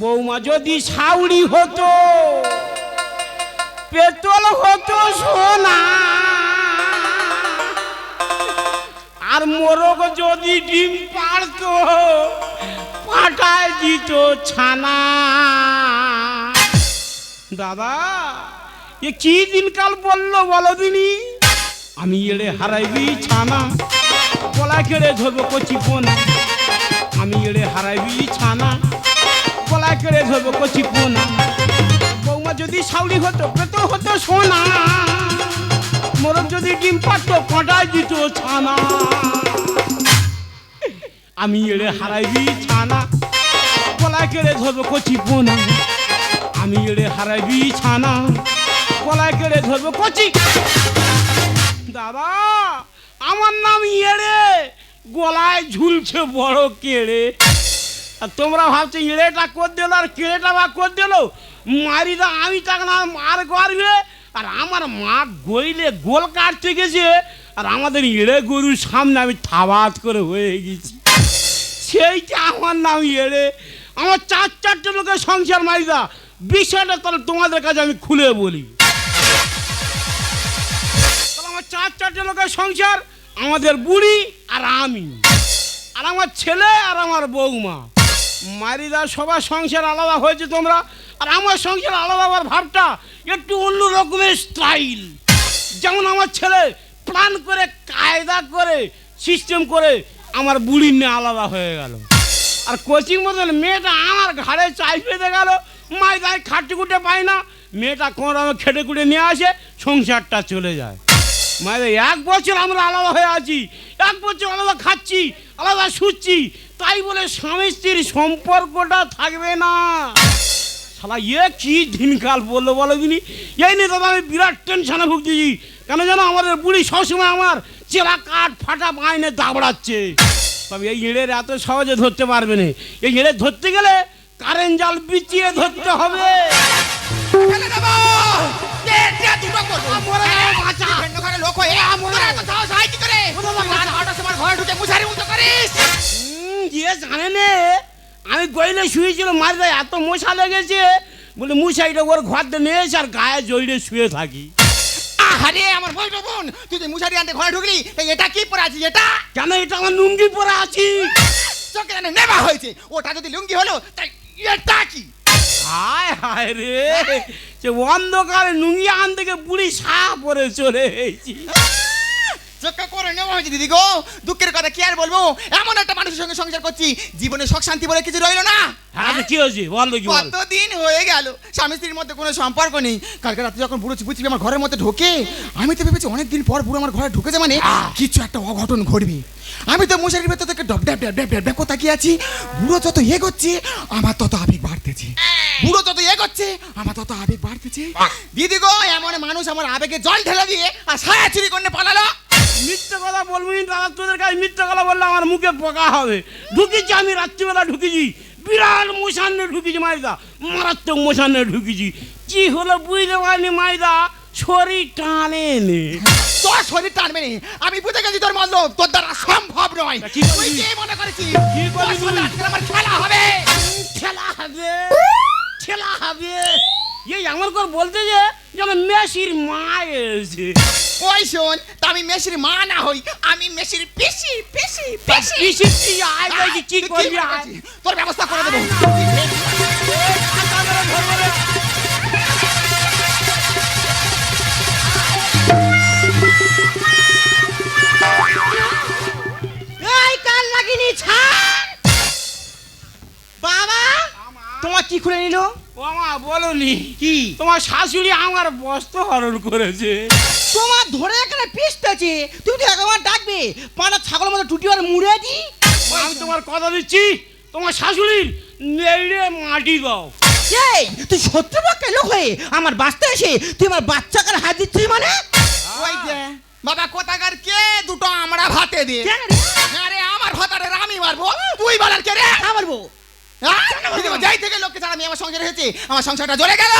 বৌমা যদি সাউরি হতো পেতল হতো সোনা। আর মোরগ যদি ডিম পারতো পাটায় দিত ছানা। দাদা, এ কি দিনকাল বলল বলো দিনি? আমি এড়ে হারাইবি ছানা গলা কেড়ে ধরবো কচি পোনা। আমি এড়ে হারাইবি ছানা গলা কেড়ে ধরবো কচি পোনা। বৌমা যদি সাউরি হতো পেত হতো সোনা। মোরগ যদি ডিম পারতো কটায় দিত ছানা। আমি এড়ে হারাইবি ছানা। গলা কেড়ে ধরবো কচি পোনা। আমি এড়ে হারাইবি ছানা। গলায় কেড়ে ধরবো কচি। দাদা, আমার নাম এড়ে গলায় ঝুলছে বড় কেড়ে। আর তোমরা ভাবছ এড়েটা কর দিল আর কেড়েটা বা কর দিল মারি দা, আমি তাকে না মার করবে আর আমার মা গইলে গোল কাটতে গেছে। আর আমাদের এড়ে গরুর সামনে আমি থাবাত করে হয়ে গেছি। সেইটা আমার নাম এড়ে আমার চার চারটে লোকের সংসার মারি মারিদা বিষয়টা তাহলে তোমাদের কাছে আমি খুলে বলি। আমার চার চারটে লোকের সংসার, আমাদের বুড়ি আর আমি। আর আমার ছেলে আর আমার বৌমা মারিদা সবার সংসার আলাদা হয়েছে তোমরা, আর আমার সংসার আলাদা হওয়ার ভাবটা একটু অন্য রকমের স্টাইল। যেমন আমার ছেলে প্ল্যান করে, কায়দা করে, সিস্টেম করে আমার বুড়ি নিয়ে আলাদা হয়ে গেল। আর কোচিং মতন মেয়েটা আমার ঘাড়ে চাই পেতে গেল, মাইদায় খাটে কুটে পায় না। মেয়েটা কোনো রকম খেটে কুটে নিয়ে আসে, সংসারটা চলে যায়। মায়ের এক বছর আমরা আলাদা হয়ে আছি, এক বছর আলাদা খাচ্ছি, আলাদা শুচ্ছি তাই বলে স্বামী স্ত্রীর সম্পর্কটা থাকবে না। শালা ইয়ে কি দিনকাল বলল বলো দিনি? এই নিয়ে দাদা আমি বিরাট টেনশনে ভুগতেছি কেন জানো আমাদের বুড়ি সবসময় আমার চেলা কাঠ ফাটা বাইনে দাবড়াচ্ছে। তবে এই এড়ের এত সহজে ধরতে পারবে না। এই এড়ে ধরতে গেলে কারেন্ট জাল বিচিয়ে ধরতে হবে। ঘরে লোক হয়ে মরে তোরা যাব। এত সাহস হয় কি করে? ও বাবা, রাত নটার সময় ঘরে ঢুকে উল্টো করিস। গিয়ে জানে নে আমি গইলে শুয়েছিল মারিদা এত মশা লেগেছে বলে মশাইটা ওর ঘর দিয়ে নিয়ে এসে আর গায়ে জড়িয়ে শুয়ে থাকি। আরে আমার বই বোন তুই মুশারি আনতে ঘরে ঢুকলি এটা কি পরে আছিস এটা? কেন এটা আমার লুঙ্গি পরে আছি? চোখে জানে নেবা হয়েছে ওটা যদি লুঙ্গি হলো তাই এটা কি? হায় হায় রে সে অন্ধকারে লুঙ্গি আন থেকে বুড়ি সা পরে চলে এসেছি। চোখে করে নেওয়া হয়েছে দিদি গো। দুঃখের কথা কি আর বলব? এমন একটা মানুষের সঙ্গে সংসার করছি জীবনে সুখ শান্তি বলে কিছু রইল না। হ্যাঁ কি হয়েছে? বল কি বল। কতদিন হয়ে গেল? স্বামী স্ত্রীর মধ্যে কোনো সম্পর্ক নেই। কালকে রাতে যখন বুড়ো বুঝবি আমার ঘরের মধ্যে ঢোকে আমি তো ভেবেছি অনেকদিন পর বুড়ো আমার ঘরে ঢুকেছে মানে কিছু একটা অঘটন ঘটবে। আমি তো মশারির ভেতর থেকে ডব ড্যাব ড্যাব ড্যাব ড্যাব ড্যাব তাকিয়ে আছি। বুড়ো যত এগোচ্ছে আমার তত আবেগ বাড়তেছে। বুড়ো যত এগোচ্ছে আমার তত আবেগ বাড়তেছে। দিদি গো এমন মানুষ আমার আবেগে জল ঢেলে দিয়ে আর ছায়া চুরি করে পালালো। মিথ্যে কথা বলবি না দাদা তোদের কাছে মিথ্যে কথা বললে আমার মুখে পোকা হবে। ঢুকেছি আমি রাত্রিবেলা ঢুকেছি। বিরাট মশানে ঢুকেছি মাইদা মারাত্মক মশানে ঢুকেছি। কি হলো বুঝতে পারিনি মাইদা শরীর টানে নে। তোর শরীর টানবে নি আমি বুঝে গেছি তোর মল্ল তোর দ্বারা সম্ভব নয়। কি? তুই কি মনে করেছিস? কি করবি আমার খেলা হবে। ঠেলা হবে। ঠেলা হবে। এই আমার কর বলতে যে যেন মেসির মা এসে ওই শোন তা আমি মেসির মা না হই আমি মেসির পিসি পিসি পিসি। পিসির কি আয় দেখি কি করবি? তোর ব্যবস্থা করে দেবো। এই কাল লাগিনি ছাড়? বাবা তোমার কি খুলে নিল? ও মা বলনি। কি? তোমার শাশুড়ি আমার বস্ত্র হরণ করেছে। তোমার ধরে এখানে পিসতেছে। তুমি তো একবার ডাকবে পাঁচটা ছাগলের মতো টুটি আর মুড়ে দি। আমি তোমার কথা দিচ্ছি। তোমার শাশুড়ির নেড়ে মাটি দাও। এই তুই সত্যি পক্ষে লোক হয়ে আমার বাঁচতে এসে তুই আমার বাচ্চাকে হাত দিচ্ছিস মানে? ওই যে বাবা কোথাকার কে? দুটো আমরা ভাতে দে। কেন আরে আমার ভাতারে আমি মারবো। তুই বলার কে রে? হ্যাঁ? গো, যাই থেকে লোককে ছাড়া আমি আমার সংসার হয়েছে আমার সংসারটা জ্বলে গেল।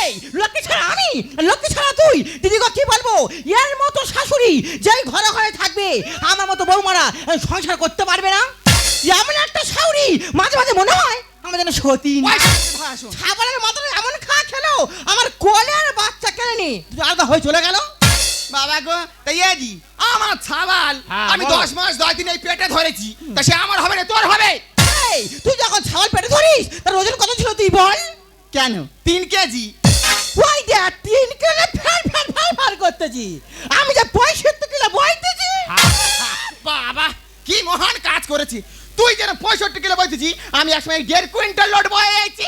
এই লক্ষ্মী ছাড়া আমি? লক্ষ্মী ছাড়া তুই? দিদি গো কি বলব? এর মতো শাশুড়ি যেই ঘরে ঘরে থাকবে আমার মতো বৌমারা সংসার করতে পারবে না? এমন একটা শাশুড়ি মাঝে মাঝে মনে হয় আমার যেন শাশুড়ি ছাগলের মতন এমন খা খেলো আমার কোলের বাচ্চা কেনেনি আলাদা হয়ে চলে গেল। বাবা গো তাই আমার ছাবাল হ্যাঁ, আমি দশ মাস দশ দিন এই পেটে ধরেছি তা সে আমার হবে না তোর হবে? এই তুই যখন ছাগল পেটে ধরিস তার ওজন কত ছিল তুই বল? কেন? তিন কেজি। ওই দেখ তিন কিলো ফ্যান ফ্যান ফ্যান ফ্যান করতেছি। আমি যে পঁয়ষট্টি কিলো বইতেছি। বাবা কি মহান কাজ করেছি। তুই যেন পঁয়ষট্টি কিলো বইতেছি আমি একসময় দেড় কুইন্টাল লোড বয়েছি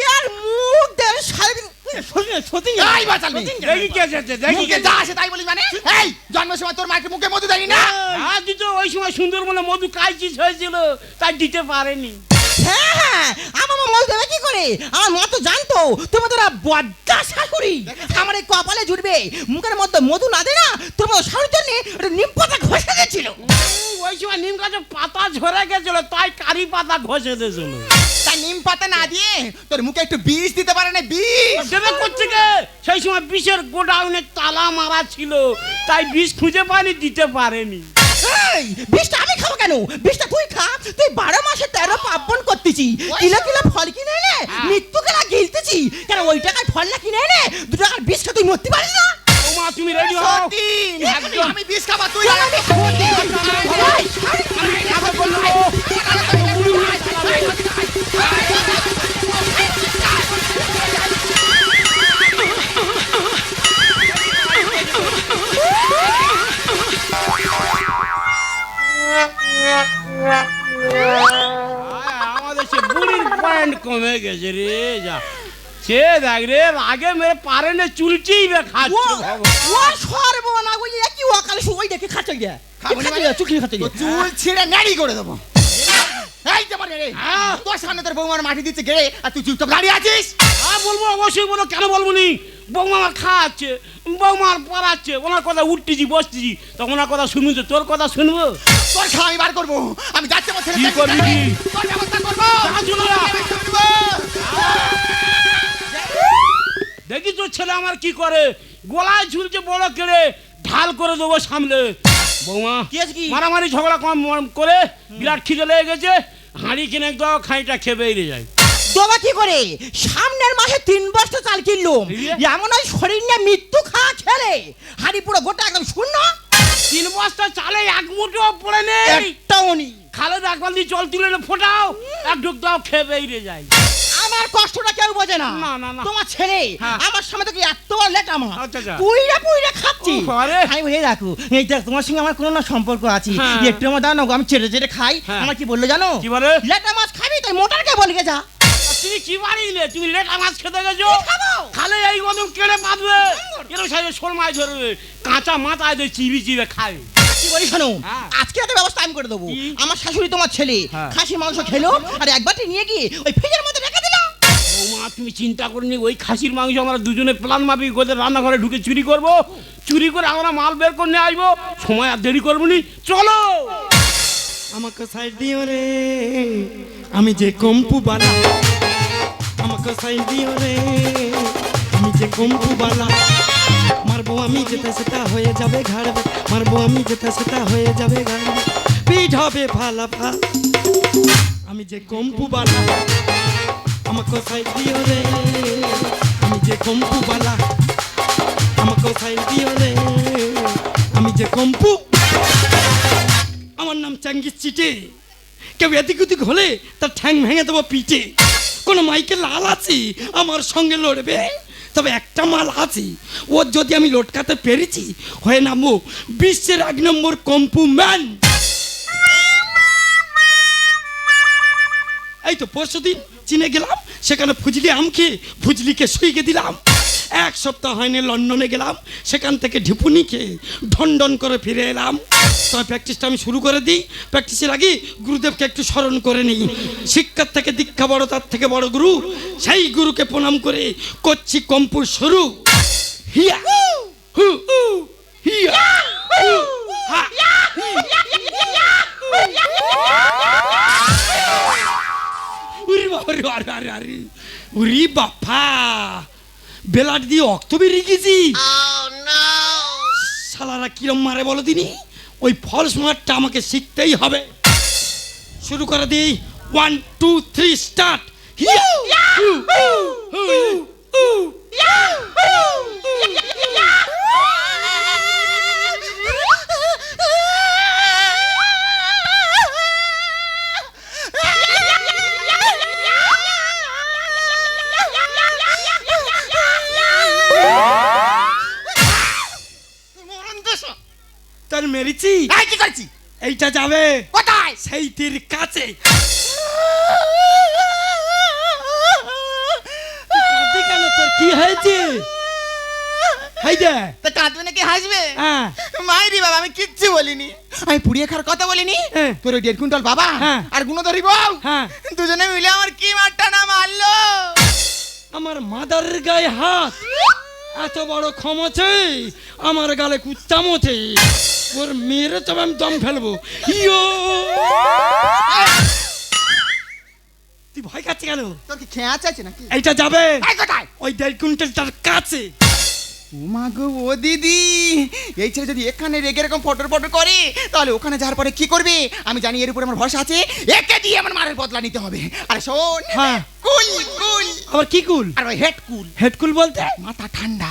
ইয়ার মুখ দেড় সাড়ে এই বাঁচালবি দেখি কে এসেছে দেখি কে যা আসে তাই বলি মানে? এই জন্মের সময় তোর মাকে মুখে মধু দেয়নি না? হ্যাঁ দিত ওই সময় সুন্দরবনে মধু কাইচিস হয়েছিল তাই দিতে পারেনি। হ্যাঁ আমার মা মল দেবে কি করে? আমার মা তো জানতো তোমার তোরা বড্ডা শাশুড়ি। আমার এই কপালে জুড়বে মুখের মধ্যে মধু না দে না তোমার শাশুড়ির জন্য নিম পাতা ঘষে উম, ওই সময় নিম গাছে পাতা ঝরে গেছিল তাই কারি পাতা ঘষে দিয়েছিল। তা নিম পাতা না দিয়ে তোর মুখে একটু বিষ দিতে পারে না বিষ? দেবে করছে কে সেই সময় বিষের গোডাউনে তালা মারা ছিল তাই বিষ খুঁজে পানি দিতে পারেনি। এই বিষটা আমি খাব কেন? বিষটা তুই খা তুই বারো মাসে তেরো পার্বণ করতেছি। কিলো কিলো ফল কিনে এনে মৃত্যু কেনা গিলতেছি। কেন ওই টাকায় ফল না কিনে এনে দু টাকার বিষ খা তুই মরতে পারিস না? ওমা তুমি রেডি হও? একদম। আমি বিষ খাব তুই আমি খাব, আমাদের সে বুড়ির পয়েন্ট কমে গেছে রে যা। সে দেখ রে আগে মেরে পারে না চুলচেই বে খাচ্ছে। ও সর্বনা ওই একই ওকাল ওই দেখে খাচ্ছে গিয়া। খাব না খাচ্ছে চুকি খাচ্ছে তোর গিয়া চুল ছিঁড়ে নাড়ি করে দেবো। এই যে মানে রে। তোর সামনে তোর বৌমার মাটি দিচ্ছে গেড়ে আর তুই চুপচাপ দাঁড়িয়ে আছিস? হ্যাঁ বলব অবশ্যই বলো কেন বলব নি? বৌমা আমার খাওয়াচ্ছে বৌমা আর পড়াচ্ছে ওনার কথা উঠতেছি বসতেছি তো ওনার কথা শুনবি তো তোর কথা শুনব? তোর খাওয়া আমি বার করব। আমি যাচ্ছি আমার ছেলে কি করবি তোর ব্যবস্থা করব। দেখি তো ছেলে আমার কি করে? গলায় ঝুলছে বড় কেড়ে ঢাল করে দেবো সামলে। বৌমা? মারামারি ঝগড়া কম করে বিরাট খিদে লেগে গেছে হাঁড়ি কিনে দাও খাঁড়িটা খেয়ে বেরিয়ে যায়। দোবা কি করে? সামনের মাসে তিন বস্তা চাল কিনলুম। দিয়ে? এমন ওই শরীর নিয়ে মৃত্যু খাওয়া খেলে হাড়ি পুরো গোটা একদম শূন্য। তিন বস্তা চালে এক মুঠো পড়ে নেই। একটাও নেই। খালে এক বালতি জল তুলে ফোটাও এক ঢুক দাও খেয়ে বেরিয়ে যায়। আমার কষ্টটা কেউ বোঝে না না, না, না। তোমার ছেলে হ্যাঁ। আমার সামনে থেকে এত লেট আমার আচ্ছা, আচ্ছা। পুইরা পুইরা খাচ্ছি উফ, আরে। আমি বলে রাখো এই দেখ তোমার সঙ্গে আমার কোনো না সম্পর্ক আছে হ্যাঁ। একটু আমার দাও না গো, আমি চেটে চেটে খাই হ্যাঁ। আমার কি বলল জানো কি বলে? লেটা মাছ খাবি তাই মোটারকে বলি গে যা তুমি কি বাড়িলে তুমি লেটা মাছ খেতে গেছো কি খাব? খালে এই মতন কেড়ে পাতবে এরকম সাইজে শোল মাছ ধরবে কাঁচা মাথায় দিয়ে চিবি চিবে খায় কি বলি শোনো হ্যাঁ। আজকে একটা ব্যবস্থা আমি করে দেবো কি? আমার শাশুড়ি তোমার ছেলে হ্যাঁ। খাসি মাংস খেলো আর এক বাটি নিয়ে গিয়ে ওই ফ্রিজের মধ্যে বৌমা তুমি চিন্তা করিনি ওই খাসির মাংস আমরা দুজনে প্ল্যান মাফিক ওদের রান্নাঘরে ঢুকে চুরি করব। চুরি করে আমরা মাল বের করে নিয়ে আসব। সময় আর দেরি করব নি, চলো! আমাকে সাইড দিও রে, আমি যে কম্পু বালা। আমাকে সাইড দিও রে, আমি যে কম্পু বালা। মারবো আমি যেটা সেটা হয়ে যাবে ঘাড়বে। মারবো আমি যেটা সেটা হয়ে যাবে ঘাড়বে। পিঠ হবে ফালা ফাল। আমি যে কম্পু বালা। আমাকে সাইড দিও রে। আমি যে কম্পু বালা আমাকে সাইড দিও রে। আমি যে কম্পু। আমার নাম চাঙ্গিস চিটে। কেউ এদিক ওদিক হলে তার ঠ্যাং ভেঙে দেবো পিঠে কোনো মাইকে লাল আছে, আমার সঙ্গে লড়বে, তবে একটা মাল আছে। ওর যদি আমি লটকাতে পেরেছি, হয়ে নামবো বিশ্বের এক নম্বর কম্পু ম্যান। এই তো পরশু দিন চিনে গেলাম সেখানে ফুজলি আম খেয়ে ফুজলিকে শুইকে দিলাম। এক সপ্তাহ হয়নি লন্ডনে গেলাম সেখান থেকে ঢিপুনি খেয়ে ঢন ঢন করে ফিরে এলাম। তবে প্র্যাকটিসটা আমি শুরু করে দিই। প্র্যাকটিসের আগে গুরুদেবকে একটু স্মরণ করে নিই। শিক্ষার থেকে দীক্ষা বড় তার থেকে বড় গুরু। সেই গুরুকে প্রণাম করে করছি কম্পুর শুরু। হিয়া! হু! হিয়া! হু, হা, উরি বাবা আরে আরে আরে উরি বাপ্পা বেলাট দিয়ে অক্ত বেরিয়ে গেছি শালারা কিরম মারে বলো দিনি ওই ফলস মারটা আমাকে শিখতেই হবে শুরু করে দিই ওয়ান টু থ্রি স্টার্ট তার মেরেছি এই কি করছি? এইটা যাবে। কোথায়? সেই তীর কাছে কেন তোর? কি হয়েছে? হাই তা কাঁদবে নাকি হাসবে? হ্যাঁ। মাইরি বাবা আমি কিচ্ছু বলিনি। আমি পুড়িয়ে খাওয়ার কথা বলিনি? হ্যাঁ। তোর ওই দেড় কুইন্টাল বাবা? হ্যাঁ। আর গুণধরি বউ? হ্যাঁ। দুজনে মিলে আমার কি মারটা না মারলো? আমার মাদার গায়ে হাত। এত বড় ক্ষমছে আমার গালে কুত্তামছে ওর মেরে তবে আমি দম ফেলব। ইয়ো! তুই ভয় কাটছে কেন? তোর কি খেয়া আছে নাকি? এইটা যাবে। ওই দেড় কুইন্টাল তার কাছে। ও মা গো ও দিদি এই ছেলে যদি এখানে রেগে এরকম ফটোর ফটো করে তাহলে ওখানে যাওয়ার পরে কি করবে? আমি জানি এর উপরে আমার ভরসা আছে একে দিয়ে আমার মারের বদলা নিতে হবে। আরে শোন হ্যাঁ। কুল কুল। আবার কি কুল? আর ওই হেড কুল। হেডকুল বলতে? মাথা ঠান্ডা।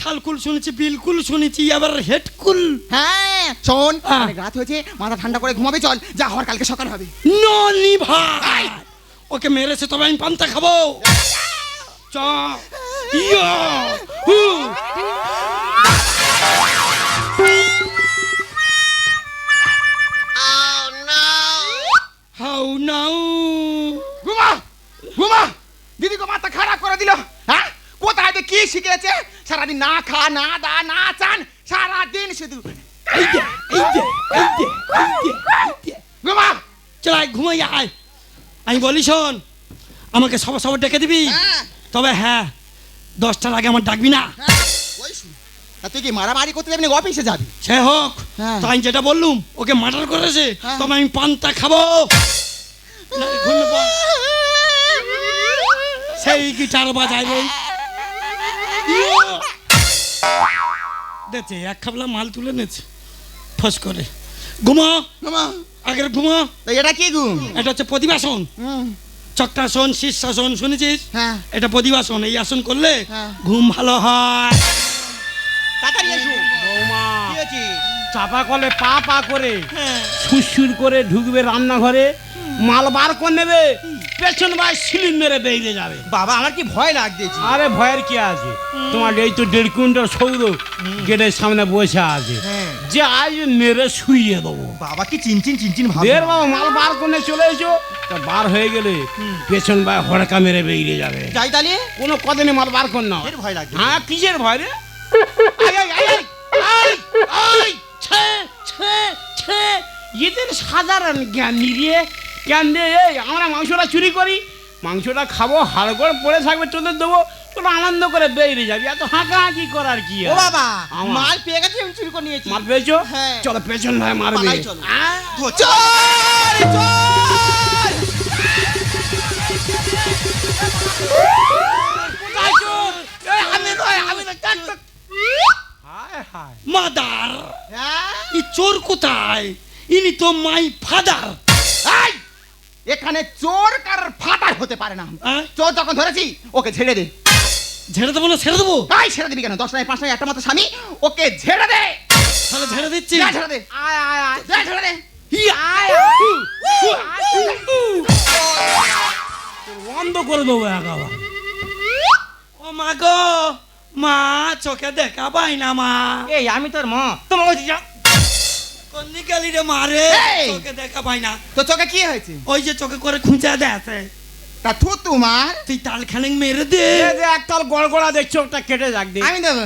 থালকুল শুনেছি বিলকুল শুনেছি আবার হেডকুল হ্যাঁ শোন হ্যাঁ। অনেক রাত হয়েছে মাথা ঠান্ডা করে ঘুমাবে চল যা হওয়ার কালকে সকাল হবে। ননি ভাই ওকে মেরেছে তবে আমি পান্তা খাব। চ। হু হাউ নাউ ঘুমা ঘুমা দিদি গো মাথা খারাপ করে দিল হ্যাঁ কোথায় কি শিখেছে সারাদিন না খা না দা না চান সারাদিন শুধু ঘুমা চল আয় ঘুমাই আয় আমি বলি শোন আমাকে সবার সবার ডেকে দিবি হ্যাঁ। তবে হ্যাঁ দশটার আগে আমার ডাকবি না? হ্যাঁ, তা তুই কি মারামারি করতে যাবি অফিসে যাবি? সে হোক হ্যাঁ। তাই যেটা বললুম ওকে মার্ডার করেছে হ্যাঁ। তবে আমি পান্তা খাব। সেই গিটার বাজাই বই। দেখছে এক খাবলা মাল তুলে নেছে ফস করে। ঘুমা। ঘুমা। আগের ঘুমা। এটা কি ঘুম? এটা হচ্ছে প্রতিবাসন হুম, চক্রাসন শীর্ষাসন শুনেছিস? হ্যাঁ। এটা প্রতিবাসন এই আসন করলে হ্যাঁ। ঘুম ভালো হয়। তাড়াতাড়ি এসো। বৌমা চাপা কলে পা পা করে হ্যাঁ। সুসুর করে ঢুকবে রান্নাঘরে মাল বার করে নেবে পেছন ভাই সিলিম মেরে বেরিয়ে যাবে। বাবা আমার কি ভয় লাগতেছে? আরে ভয়ের কি আছে? তোমার এই তো দেড় কুইন্টাল সৌর গেটের সামনে বসে আছে। হ্যাঁ। যে আজ মেরে শুইয়ে দেবো বাবা কি চিনচিন চিনচিন ভাব দের বাবা মাল বার করে চলে এসো তা বার হয়ে গেলে পেছন ভাই হড়কা মেরে বেরিয়ে যাবে যাই তাহলে কোনো কদিনে মাল বার কর না এর ভয় লাগবে হ্যাঁ কিসের ভয় রে আয়, আয়, আয়, আয়, আয়, ছে, ছে, ছে। এদের সাধারণ জ্ঞান নিয়ে জ্ঞান দিয়ে আমরা মাংসটা চুরি করি মাংসটা খাব হাড়গড় পড়ে থাকবে তোদের দেবো তোরা আনন্দ করে বেরিয়ে যাবি। এত হাঁকাহাঁকি করার কি ও বাবা মাল পেয়ে গেছে আমি চুরি করে নিয়েছি। মাল পেয়েছ? হ্যাঁ। চলো পেছন ভাই মারবে। পালাই চলো। মাদার। হ্যাঁ? ই চোর কোথায়? ইনি তো মাই ফাদার। এই! এখানে চোর কার ফাটার হতে পারে না। চোর যখন ধরেছি ওকে ছেড়ে দে। ঝেড়ে দেবো না ছেড়ে দেবো? তাই ছেড়ে দিবি কেন? দশ নয় পাঁচ নয় একটা মাত্র স্বামী ওকে ছেড়ে দে। তাহলে ঝেড়ে দিচ্ছি। যা ছেড়ে দে। আয়, আয়, আয়। যা ছেড়ে দে! আয়, বন্ধ করে দেবো একেবারে ও মা গো মা চোখে দেখা পাই না মা। এই আমি তোর মা। তোমার যাও কন্নি গালি রে মারে! চোখে দেখা পাই না। তো চোখে কি হয়েছে? ওই যে চোখে করে খুঁচা দেয় তা থু তোমার। তুই তাল খানিক মেরে দে। একতাল গড়গড়া দেখছ ওটা কেটে যাক দে। আমি দেবো।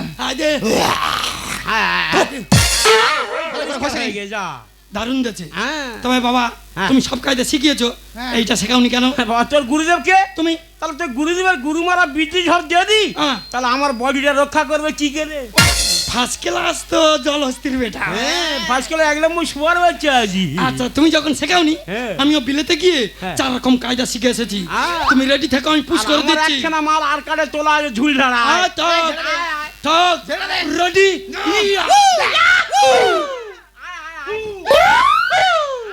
যা দারুণ দেছে হ্যাঁ। তবে বাবা হ্যাঁ। তুমি সব কায়দা শিখিয়েছো। হ্যাঁ। এইটা শেখাওনি কেন? বাবা তোর গুরুদেবকে? তুমি? তাহলে তোর গুরুদেবের গুরু মারা বিদ্যুৎ সব দিয়ে দি। তাহলে আমার বডিটা রক্ষা করবে কি করে? ফার্স্ট ক্লাস তো জল হস্তির বেটা। হ্যাঁ ফার্স্ট একদম মুই শোয়ার বাচ্চা আছি। আচ্ছা তুমি যখন শেখাওনি হ্যাঁ। আমিও বিলেতে গিয়ে হ্যাঁ। চার রকম কায়দা শিখে এসেছি। তুমি রেডি থাকো আমি পুশ করে দিচ্ছি। একখানা মাল আর কাটে তোলা আছে ঝুল ধারা ছেড়ে দে। রেডি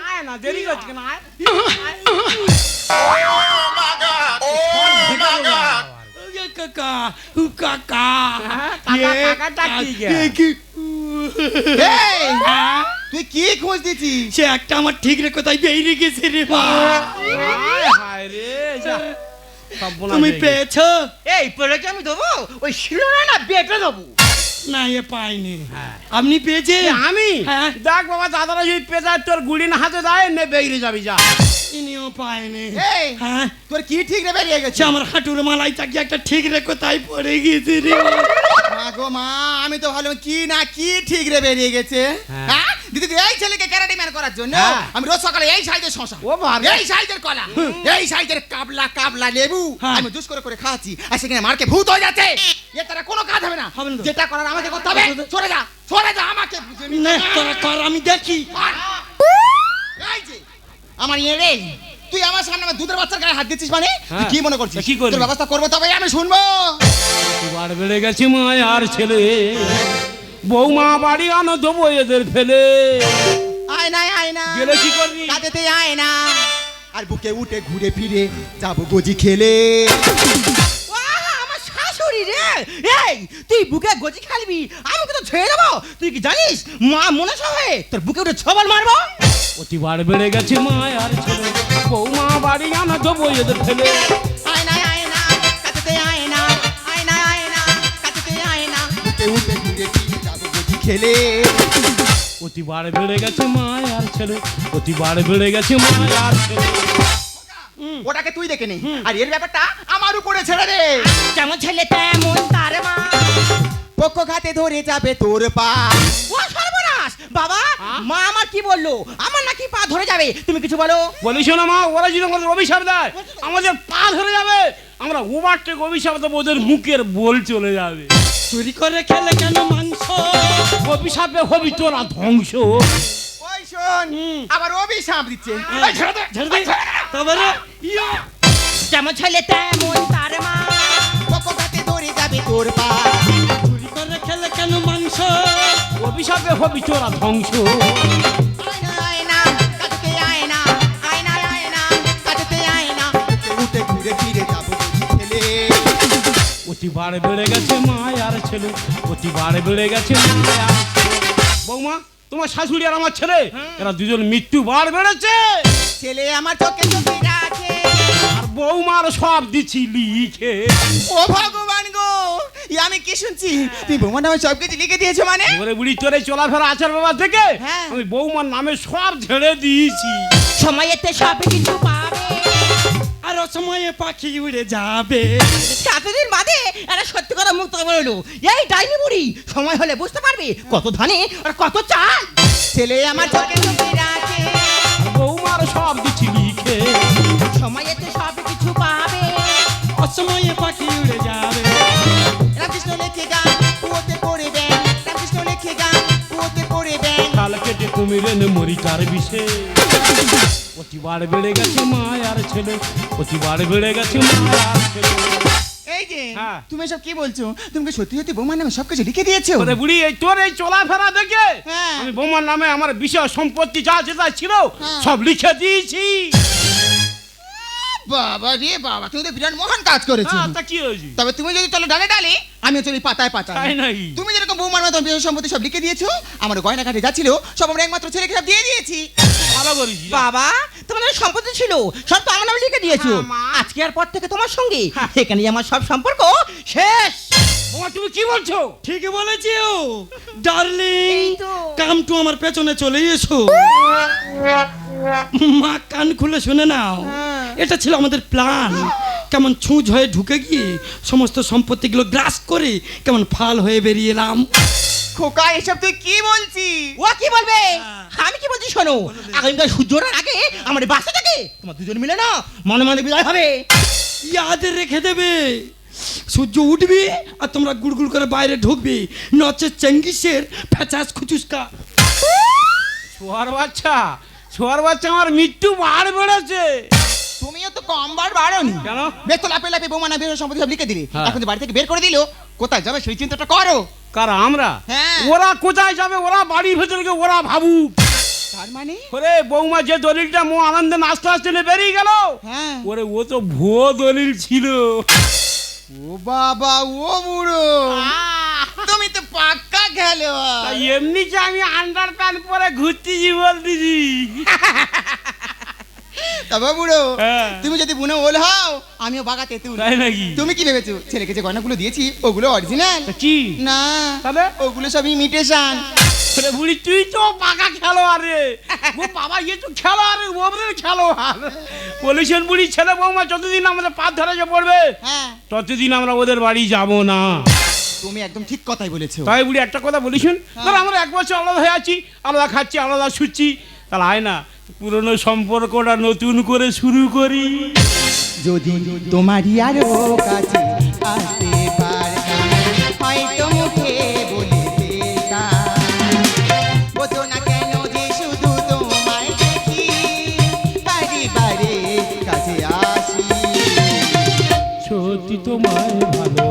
আয় না দেরি করছে কেন? আয়। হ্যাঁ, কি এই, হ্যাঁ? তুই কি খোঁজ দিছিস সে একটা আমার ঠিক রে কোথায় বেরিয়ে গেছে রে মা। হায় হায় রে যা। সর্বনাশ তুমি হয়ে। পেয়েছ? এই পেরেকে আমি দেবো? ওই শিলনোড়া না বেটে দেবো? না এ পাইনি। আপনি পেয়েছেন? আমি? হ্যাঁ। দেখ বাবা দাদারা যদি পেঁচার তোর গুড়ি না হাতে দেয় নে বেরিয়ে যাবি যা। ইনিও পায়নি এই, হ্যাঁ? তোর কি ঠিক রে বেরিয়ে গেছে? আমার হাঁটুর মালাই চাকি একটা ঠিক রে কোথায় পড়ে গেছে রে? মা গো মা আমি তো ভালো কি না কি ঠিক রে বেরিয়ে গেছে? হ্যাঁ। হ্যাঁ? দিদি তুই এই ছেলেকে ক্যারাটে ম্যান করার জন্য হ্যাঁ। আমি রোজ সকালে এই সাইজের শশা ও বাবা। এই সাইজের কলা এই সাইজের কাবলা কাবলা লেবু হ্যাঁ। আমি জুস করে করে খাচ্ছি আর সেখানে মারকে ভূত হয়ে যাচ্ছে। এ তারা কোনো কাজ হবে না। যেটা করার আমাকে করতে হবে। সরে যা সরে যা আমাকে বুঝে নিতে নে তোরা কর আমি দেখি। এই যে, আমার ইয়ে রে তুই আমার সামনে আমার দুধের বাচ্চার গায়ে হাত দিচ্ছিস মানে? তুই হ্যাঁ। কি মনে করছিস? কি করবি? তোর ব্যবস্থা করব তবে আমি শুনব। এবার বেড়ে গেছে মায়ার ছেলে। বৌমা বাড়ি আনো দেবো এদের ফেলে। আয় না আয় না গেলে কি করবি? কাঁদেতে আয় না আর বুকে উঠে ঘুরে ফিরে যাব গজি খেলে। আহা, আমার শাশুড়ি রে! এই তুই বুকে গজি খেলবি? আমি তো ছেড়ে দেবো। তুই কি জানিস? মা মনে সহে তোর বুকে উঠে ছবল মারবো? অতিবার বেড়ে গেছে মায়ার ছেলে। বৌমা বাড়ি আনো দেবো এদের ফেলে। খেলে। অতিবার বেড়ে গেছে মায়ার ছেলে। অতিবার বেড়ে গেছে মায়ার ছেলে। ওটাকে তুই দেখে নে। আর এর ব্যাপারটা আমার উপরে ছেড়ে দে। যেমন ছেলে তেমন তার মা। পক্ষ ঘাতে ধরে যাবে তোর পা। বাবা হ্যাঁ? মা আমার কি বলল? আমার নাকি পা ধরে যাবে। তুমি কিছু বলো? বলিস না মা ওরা যদি আমাদের অভিশাপ দেয় আমাদের পা ধরে যাবে। আমরা ওভারটেক অভিশাপ দেবো ওদের মুখের বোল চলে যাবে। চুরি করে খেলে কেন মাংস? অভিশাপে হবি তোরা ধ্বংস। আবার অভিশাপ দিচ্ছে। ইয়া। যেমন ছেলে তেমন তার মা। ধরে যাবে তোর পা। উঠে ঘুরে ফিরে যাব ছেলে অতিবার বেড়ে গেছে মায়ার ছেলে অতিবার বেড়ে গেছে মায়ার বৌমা তোমার শাশুড়ি আর আমার ছেলে এরা দুজন মৃত্যু বার বেড়েছে। ছেলে আমার চোখে চোখে রাখে। আর বৌমার সব দিচ্ছি লিখে। ও ভগবান ই আমি কি শুনছি? তুই বৌমার নামে সব কিছু লিখে দিয়েছ মানে? ওরে বুড়ি তোরে চলাফেরা আচার বাবা থেকে? হ্যাঁ। আমি বৌমার নামে সব ঝেড়ে দিয়েছি। সময়েতে সব কিছু পাবে আর অসময়ে পাখি উড়ে যাবে। এতদিন বাদে একটা সত্যি কথা মুক্ত করে বলল এই ডাইনি বুড়ি সময় হলে বুঝতে পারবে কত ধানে আর কত চাল। ছেলে আমার চোখে চোখে রাখে। বৌমার সব দিচ্ছি লিখে। সময়েতে সব কিছু পাবে অসময়ে পাখি উড়ে যাবে। কেটে কুমিরে নে মরি তার বিষে অতিবার বেড়ে গেছে মায়ার ছেলে অতিবার বেড়ে গেছে মায়ার ছেলে এই যে হ্যাঁ। তুমি সব কি বলছো তুমি কি সত্যি সত্যি বৌমার নামে সব কিছু লিখে দিয়েছ আরে বুড়ি এই তোর এই চলাফেরা দেখে হ্যাঁ। আমি বৌমার নামে আমার বিষয় সম্পত্তি যা যেটা ছিল হ্যাঁ। সব লিখে দিয়েছি বাবা রে বাবা তুমি তো বিরাট মহান কাজ করেছ। হ্যাঁ, তা কি হয়েছে? তবে তুমি যদি চলো ডালে ডালে আমিও চলি পাতায় পাতায়। তাই নাকি? তুমি যেরকম বৌমার মতন বিষয় সম্পত্তি সব লিখে দিয়েছ আমার গয়না কাটে যাচ্ছিল সব আমরা একমাত্র ছেলেকে সব দিয়ে দিয়েছি। ভালো করেছি বাবা তোমাদের সম্পত্তি ছিল সব তো আমার নামে লিখে দিয়েছ। হ্যাঁ, মা। আজকে আর পর থেকে তোমার সঙ্গে হ্যাঁ। এখানে আমার সব সম্পর্ক শেষ। বৌমা তুমি কি বলছো? ঠিকই বলেছি ও। ডার্লিং এই তো। কাম টু আমার পেছনে চলে এসো। মা কান খুলে শুনে নাও। এটা ছিল আমাদের প্ল্যান কেমন ছুঁচ হয়ে ঢুকে গিয়ে সমস্ত সম্পত্তিগুলো গ্রাস করে কেমন ফাল হয়ে বেরিয়ে এলাম। খোকা এসব তুই কি বলছিস? ও কি বলবে? আমি কি বলছি শোনো আগামীকাল সূর্য ওঠার আগে আমার বাসা থেকে তোমার দুজন মিলে না মনে মনে বিদায় হবে। ইয়াদের রেখে দেবে। সূর্য উঠবে আর তোমরা গুড়গুড় করে বাইরে ঢুকবে। নচে চেঙ্গিসের ফ্যাচাস খুচুসকা। ছোয়ার বাচ্চা ছোয়ার বাচ্চা আমার মৃত্যু বার বেড়েছে। তুমিও তো কম বার বাড়নি কেন? লাপে লাপে বৌমা না বিষয় সম্পত্তি সব লিখে দিলে। হ্যাঁ। এখন বাড়ি থেকে বের করে দিল। কোথায় যাবে সেই চিন্তাটা করো। কারা আমরা? হ্যাঁ। ওরা কোথায় যাবে? ওরা বাড়ির ভেতরে ওরা ভাবুক। তার মানে? ওরে বৌমা যে দলিলটা মো আনন্দে নাচতে নাচতে বেরিয়ে গেল। হ্যাঁ। ওরে ও তো ভুয়ো দলিল ছিল। ও বাবা ও বুড়ো। তুমি তো পাক্কা তাই এমনি যে আমি আন্ডার প্যান্ট পরে ঘুরতেছি বলতেছি। তবে বুড়ো হ্যাঁ। তুমি যদি বুনো ওল হও আমিও বাগা তেতুল তাই নাকি? তুমি কি ভেবেছো? ছেলেকে যে গয়নাগুলো দিয়েছি ওগুলো অরিজিনাল কি? না তাহলে? ওগুলো সব ইমিটেশন বুড়ি তুই তো পাকা খেলোয়াড় রে। ও বাবা ইয়ে তো খেলোয়াড় খেলোয়াড়। বুড়ি ছেলে বৌমা যতদিন আমাদের ধরে যে পড়বে হ্যাঁ। ততদিন আমরা ওদের বাড়ি যাব না। তুমি একদম ঠিক কথাই বলেছ। তাই বুড়ি একটা কথা বলিসুন ধর আমরা এক বছর আলাদা হয়ে আছি আলাদা খাচ্ছি আলাদা শুচ্ছি। তাহলে আয় না। পুরনো সম্পর্কটা নতুন করে শুরু করি। যদি তোমারই আরও কাছে আসতে পারতাম হয়তো মুখে বলে সত্যি তোমায় ভালোবাসি